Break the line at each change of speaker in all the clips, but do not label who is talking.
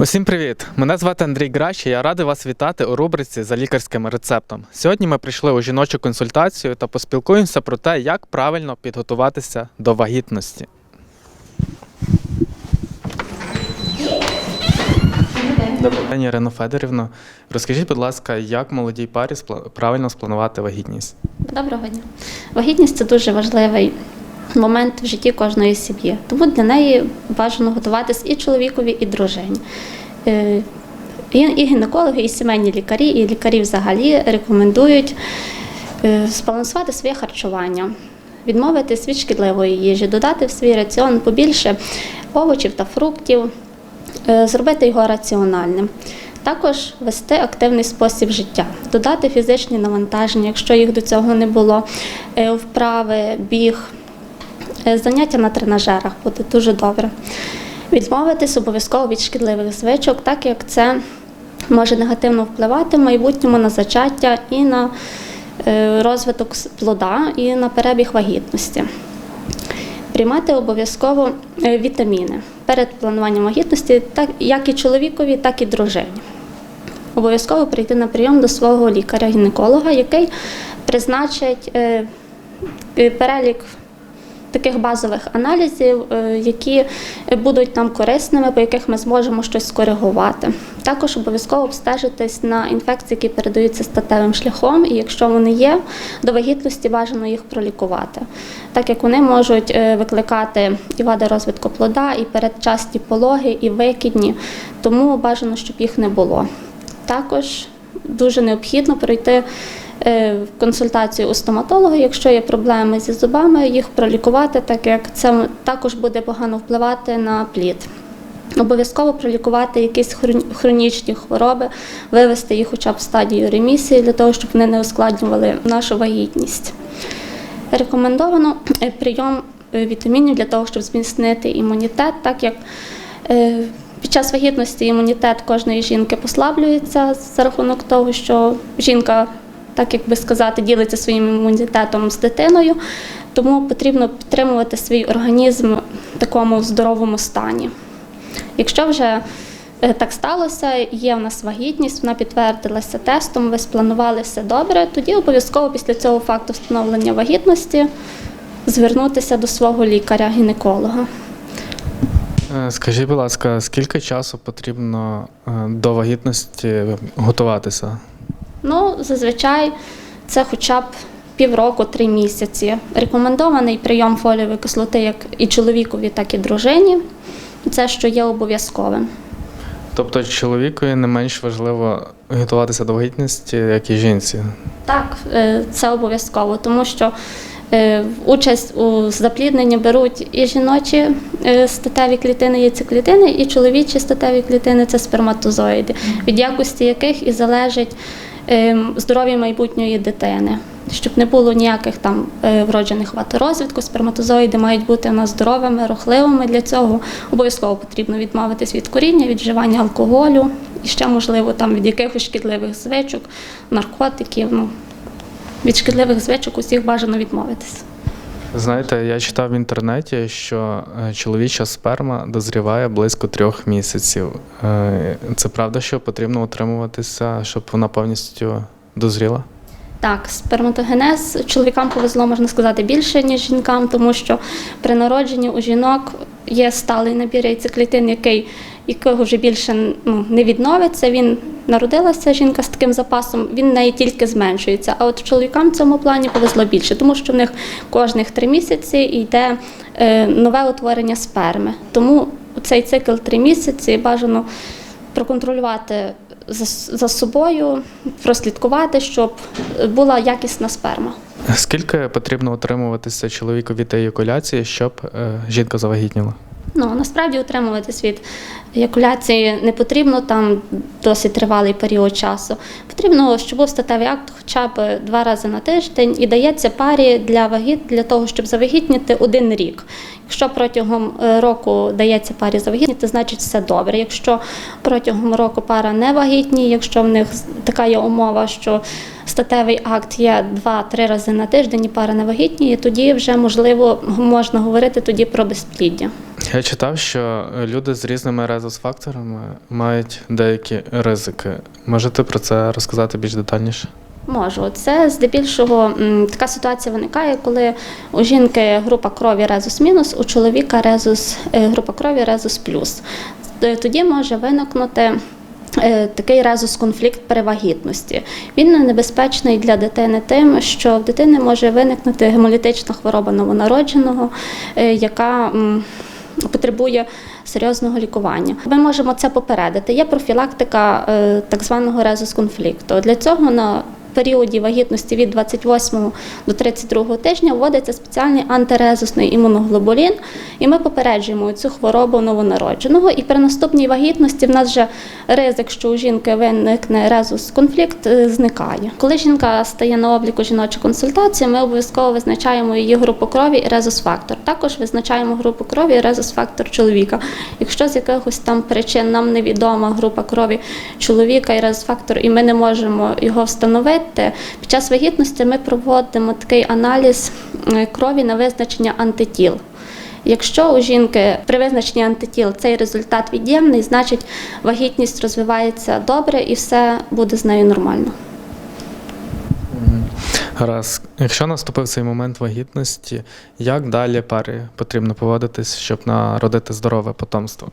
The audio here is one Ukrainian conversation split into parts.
Усім привіт! Мене звати Андрій Гращ, і я радий вас вітати у рубриці за лікарським рецептом. Сьогодні ми прийшли у жіночу консультацію та поспілкуємося про те, як правильно підготуватися до вагітності. Добрий день, Ірина Федорівна. Розкажіть, будь ласка, як молодій парі правильно спланувати вагітність?
Доброго дня. Вагітність це дуже важливий момент в житті кожної сім'ї. Тому для неї бажано готуватись і чоловікові, і дружині. Е, І гінекологи, і сімейні лікарі, і лікарі взагалі рекомендують е, збалансувати своє харчування, відмовитись від шкідливої їжі, додати в свій раціон побільше овочів та фруктів, е, зробити його раціональним. Також вести активний спосіб життя, додати фізичні навантаження, якщо їх до цього не було, вправи, біг, заняття на тренажерах буде дуже добре. Відмовитись обов'язково від шкідливих звичок, так як це може негативно впливати в майбутньому на зачаття і на е, розвиток плода, і на перебіг вагітності. Приймати обов'язково е, вітаміни перед плануванням вагітності, так як і чоловікові, так і дружині. Обов'язково прийти на прийом до свого лікаря-гінеколога, який призначить е, е, перелік таких базових аналізів, е, які будуть нам корисними, по яких ми зможемо щось скоригувати. Також обов'язково обстежитись на інфекції, які передаються статевим шляхом, і якщо вони є, до вагітності бажано їх пролікувати, так як вони можуть е, викликати і вади розвитку плода, і передчасні пологи, і викидні, тому бажано, щоб їх не було. Також дуже необхідно пройти консультацію у стоматолога, якщо є проблеми зі зубами, їх пролікувати, так як це також буде погано впливати на плід. Обов'язково пролікувати якісь хронічні хвороби, вивести їх хоча б в стадію ремісії для того, щоб вони не ускладнювали нашу вагітність. Рекомендовано е, прийом е, вітамінів для того, щоб зміцнити імунітет, так як е, під час вагітності імунітет кожної жінки послаблюється за рахунок того, що жінка, так як би сказати, ділиться своїм імунітетом з дитиною, тому потрібно підтримувати свій організм в такому здоровому стані. Якщо вже е, так сталося, є в нас вагітність, вона підтвердилася тестом, ви спланували все добре, тоді обов'язково після цього факту встановлення вагітності звернутися до свого лікаря-гінеколога.
Е, Скажіть, будь ласка, скільки часу потрібно е, до вагітності готуватися?
Ну, зазвичай це хоча б півроку, три місяці. Рекомендований прийом фолієвої кислоти як і чоловікові, так і дружині. Це що є обов'язковим.
Тобто чоловікові не менш важливо готуватися до вагітності, як і жінці.
Так, е, це обов'язково, тому що е, участь у заплідненні беруть і жіночі е, статеві клітини, яйцеклітини, і чоловічі статеві клітини це сперматозоїди, від якості яких і залежить здоров'я майбутньої дитини. Щоб не було ніяких там е, вроджених вад розвитку, сперматозоїди мають бути у нас здоровими, рухливими. Для цього обов'язково потрібно відмовитись від куріння, від вживання алкоголю і ще, можливо, там від якихось шкідливих звичок, наркотиків. Ну, від шкідливих звичок усіх бажано відмовитись.
Знаєте, я читав в інтернеті, що е, чоловіча сперма дозріває близько трьох місяців. Е, Це правда, що потрібно утримуватися, щоб вона повністю дозріла?
Так, сперматогенез чоловікам повезло, можна сказати, більше, ніж жінкам, тому що при народженні у жінок є сталий набір яйцеклітин, який, якого вже більше ну, не відновиться. Він народилася жінка з таким запасом, він неї тільки зменшується. А от чоловікам в цьому плані повезло більше, тому що в них кожних три місяці йде е, нове утворення сперми. Тому цей цикл три місяці бажано проконтролювати за, за собою, прослідкувати, щоб була якісна сперма.
Скільки потрібно утримуватися чоловікові та еякуляції, щоб е, жінка завагітніла?
Ну насправді утримуватись від еякуляції не потрібно там досить тривалий період часу. Потрібно, щоб був статевий акт хоча б два рази на тиждень і дається парі для вагіт для того, щоб завагітніти один рік. Якщо протягом е, року дається парі завагітніти, значить все добре. Якщо протягом року пара не вагітні, якщо в них така є умова, що статевий акт є 2-3 рази на тиждень і пара не вагітніє, тоді вже можливо можна говорити тоді про безпліддя.
Я читав, що люди з різними резус-факторами мають деякі ризики. Можете про це розказати більш детальніше?
Можу. Це здебільшого така ситуація виникає, коли у жінки група крові резус мінус, у чоловіка резус, е, група крові резус плюс. Е, Тоді може виникнути. е, Такий резус-конфлікт при вагітності. Він небезпечний для дитини тим, що в дитини може виникнути гемолітична хвороба новонародженого, яка потребує серйозного лікування. Ми можемо це попередити. Є профілактика е, так званого резус-конфлікту. Для цього на періоді вагітності від 28 до 32 тижня вводиться спеціальний антирезусний імуноглобулін, і ми попереджуємо цю хворобу новонародженого. І при наступній вагітності в нас вже ризик, що у жінки виникне резус-конфлікт, е, зникає. Коли жінка стає на обліку жіночої консультації, ми обов'язково визначаємо її групу крові і резус-фактор. Також визначаємо групу крові і резус-фактор чоловіка. Якщо з якихось там причин нам невідома група крові чоловіка і резус-фактор, і ми не можемо його встановити, під час вагітності ми проводимо такий аналіз е, крові на визначення антитіл. Якщо у жінки при визначенні антитіл цей результат від'ємний, значить вагітність розвивається добре і все буде з нею нормально.
Гаразд. Якщо наступив цей момент вагітності, як далі парі потрібно поводитись, щоб народити здорове потомство?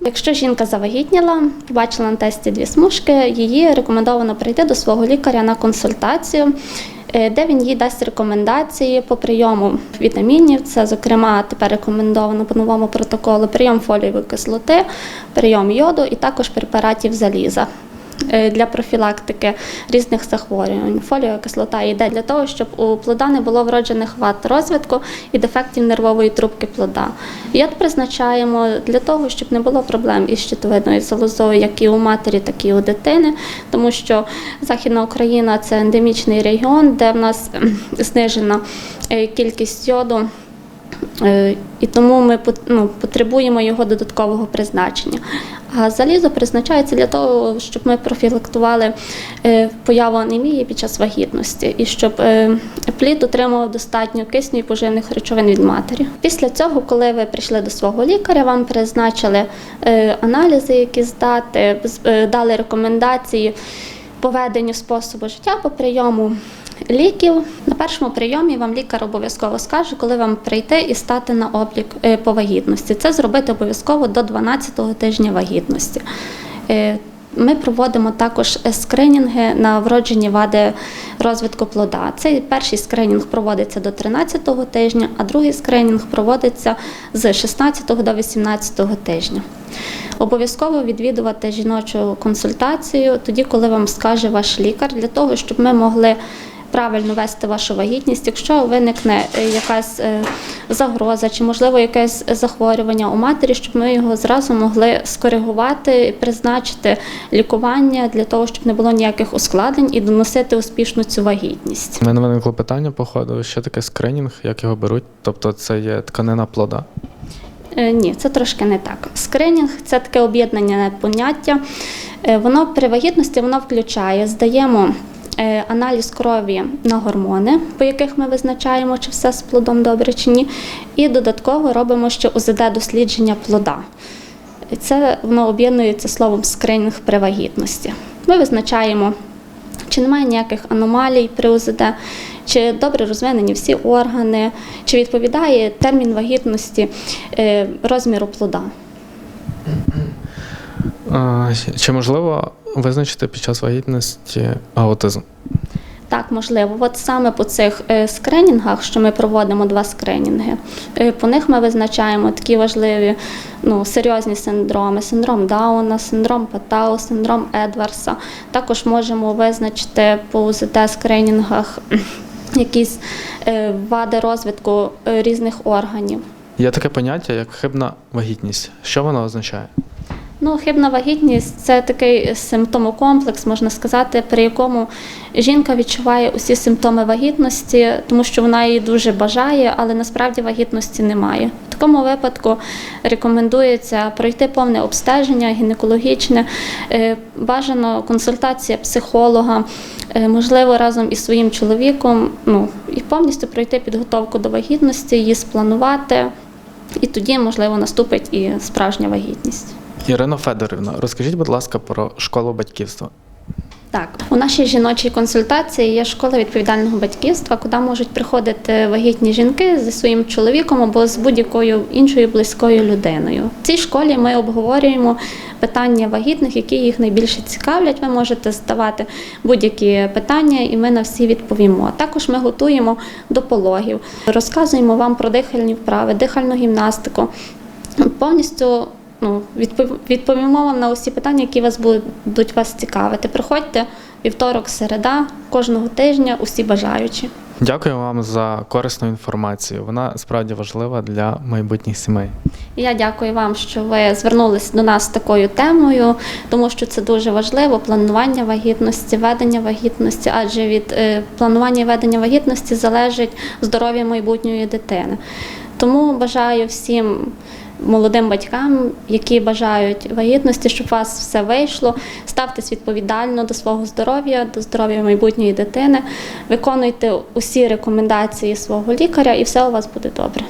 Якщо жінка завагітніла, побачила на тесті дві смужки, її рекомендовано прийти до свого лікаря на консультацію, е, де він їй дасть рекомендації по прийому вітамінів. Це, зокрема, тепер рекомендовано по новому протоколу прийом фолієвої кислоти, прийом йоду і також препаратів заліза. Е, Для профілактики різних захворювань. Фоліова кислота йде для того, щоб у плода не було вроджених вад розвитку і дефектів нервової трубки плода. Йод призначаємо для того, щоб не було проблем із щитовидною залозою, як і у матері, так і у дитини, тому що Західна Україна це ендемічний регіон, де в нас знижена е, кількість йоду. Е, І тому ми ну, потребуємо його додаткового призначення. А залізо призначається для того, щоб ми профілактували е, появу анемії під час вагітності і щоб е, плід отримував достатньо кисню і поживних речовин від матері. Після цього, коли ви прийшли до свого лікаря, вам призначили е, аналізи, які здати, дали рекомендації по веденню способу життя по прийому ліків. Першому прийомі вам лікар обов'язково скаже, коли вам прийти і стати на облік е, по вагітності. Це зробити обов'язково до 12-го тижня вагітності. Е, Ми проводимо також скринінги на вроджені вади розвитку плода. Цей перший скринінг проводиться до 13-го тижня, а другий скринінг проводиться з 16-го до 18-го тижня. Обов'язково відвідувати жіночу консультацію тоді, коли вам скаже ваш лікар, для того, щоб ми могли правильно вести вашу вагітність. Якщо виникне е, якась е, загроза чи, можливо, якесь захворювання у матері, щоб ми його зразу могли скоригувати, призначити лікування для того, щоб не було ніяких ускладнень і доносити успішно цю вагітність.
У мене виникло питання, походу, що таке скринінг, як його беруть? Тобто це є тканина плода.
Е, Ні, це трошки не так. Скринінг це таке об'єднання поняття. Воно при вагітності воно включає, здаємо аналіз крові на гормони, по яких ми визначаємо, чи все з плодом добре чи ні. І додатково робимо ще УЗД-дослідження плода. Це воно об'єднується словом скринінг при вагітності. Ми визначаємо, чи немає ніяких аномалій при УЗД, чи добре розвинені всі органи, чи відповідає термін вагітності е, розміру плода.
Чи можливо визначити під час вагітності аутизм?
Так, можливо, от саме по цих е, скринінгах, що ми проводимо два скринінги, е, по них ми визначаємо такі важливі, ну, серйозні синдроми: синдром Дауна, синдром Патау, синдром Едварса. Також можемо визначити по УЗТ скринінгах якісь е, вади розвитку різних органів.
Є таке поняття, як хибна вагітність. Що воно означає?
Ну, хибна вагітність це такий симптомокомплекс, можна сказати, при якому жінка відчуває усі симптоми вагітності, тому що вона її дуже бажає, але насправді вагітності немає. В такому випадку рекомендується пройти повне обстеження гінекологічне, е, бажано консультація психолога, е, можливо, разом із своїм чоловіком, ну і повністю пройти підготовку до вагітності, її спланувати. І тоді, можливо, наступить і справжня вагітність.
Ірина Федорівна, розкажіть, будь ласка, про школу батьківства.
Так, у нашій жіночій консультації є школа відповідального батьківства, куди можуть приходити вагітні жінки зі своїм чоловіком або з будь-якою іншою близькою людиною. В цій школі ми обговорюємо питання вагітних, які їх найбільше цікавлять. Ви можете задавати будь-які питання, і ми на всі відповімо. Також ми готуємо до пологів, розказуємо вам про дихальні вправи, дихальну гімнастику. Повністю ну, відпов- відповімо вам на усі питання, які вас будуть вас цікавити. Приходьте вівторок, середа, кожного тижня, усі бажаючі.
Дякую вам за корисну інформацію. Вона справді важлива для майбутніх сімей.
Я дякую вам, що ви звернулися до нас з такою темою, тому що це дуже важливо планування вагітності, ведення вагітності, адже від е, планування і ведення вагітності залежить здоров'я майбутньої дитини. Тому бажаю всім молодим батькам, які бажають вагітності, щоб у вас все вийшло. Ставтесь відповідально до свого здоров'я, до здоров'я майбутньої дитини, виконуйте усі рекомендації свого лікаря, і все у вас буде добре.